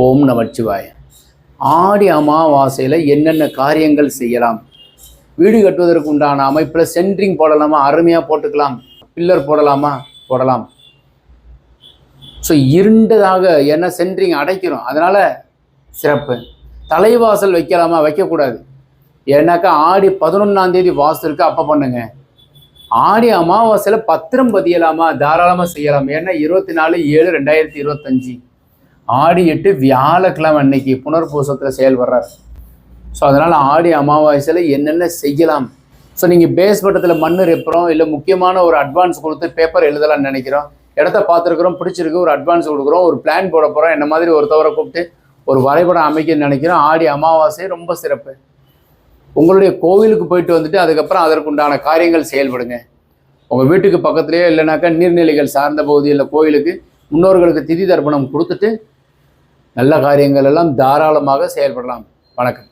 ஓம் நமச்சிவாய. ஆடி அமாவாசையில் என்னென்ன காரியங்கள் செய்யலாம்? வீடு கட்டுவதற்கு உண்டான அமைப்பில் சென்ட்ரிங் போடலாமா? அருமையாக போட்டுக்கலாம். பில்லர் போடலாமா? போடலாம். ஸோ இருண்டதாக என்ன சென்ட்ரிங் அடைக்கிறோம்? அதனால் சிறப்பு. தலைவாசல் வைக்கலாமா? வைக்கக்கூடாது. ஏன்னாக்கா ஆடி பதினொன்றாந்தேதி வாசல் இருக்கு அப்போ பண்ணுங்க. ஆடி அமாவாசையில் பத்திரம் பதியலாமா? தாராளமாக செய்யலாம். ஏன்னா இருபத்தி நாலு ஏழு ரெண்டாயிரத்தி இருபத்தஞ்சி. ஆடி எட்டு வியாழக்கிழமை அன்னைக்கு புனர்பூசத்தில் செயல்படுறார் ஸோ அதனால் ஆடி அமாவாசையில் என்னென்ன செய்யலாம்? ஸோ நீங்கள் பேஸ் மட்டத்தில் மண் இருப்போம் இல்லை முக்கியமான ஒரு அட்வான்ஸ் கொடுத்து பேப்பர் எழுதலாம்னு நினைக்கிறோம். இடத்த பார்த்துருக்குறோம் பிடிச்சிருக்கு ஒரு அட்வான்ஸ் கொடுக்குறோம் ஒரு பிளான் போட போகிறோம் என்ன மாதிரி ஒருத்தவரை கூப்பிட்டு ஒரு வரைபடம் அமைக்கணும்னு நினைக்கிறோம். ஆடி அமாவாசை ரொம்ப சிறப்பு. உங்களுடைய கோவிலுக்கு போயிட்டு வந்துட்டு அதுக்கப்புறம் அதற்குண்டான காரியங்கள் செயல்படுங்க. உங்கள் வீட்டுக்கு பக்கத்துலேயே இல்லைனாக்கா நீர்நிலைகள் சார்ந்த பகுதியில் கோயிலுக்கு முன்னோர்களுக்கு திதி தர்ப்பணம் கொடுத்துட்டு நல்ல காரியங்கள் எல்லாம் தாராளமாக செயல்படலாம். வணக்கம்.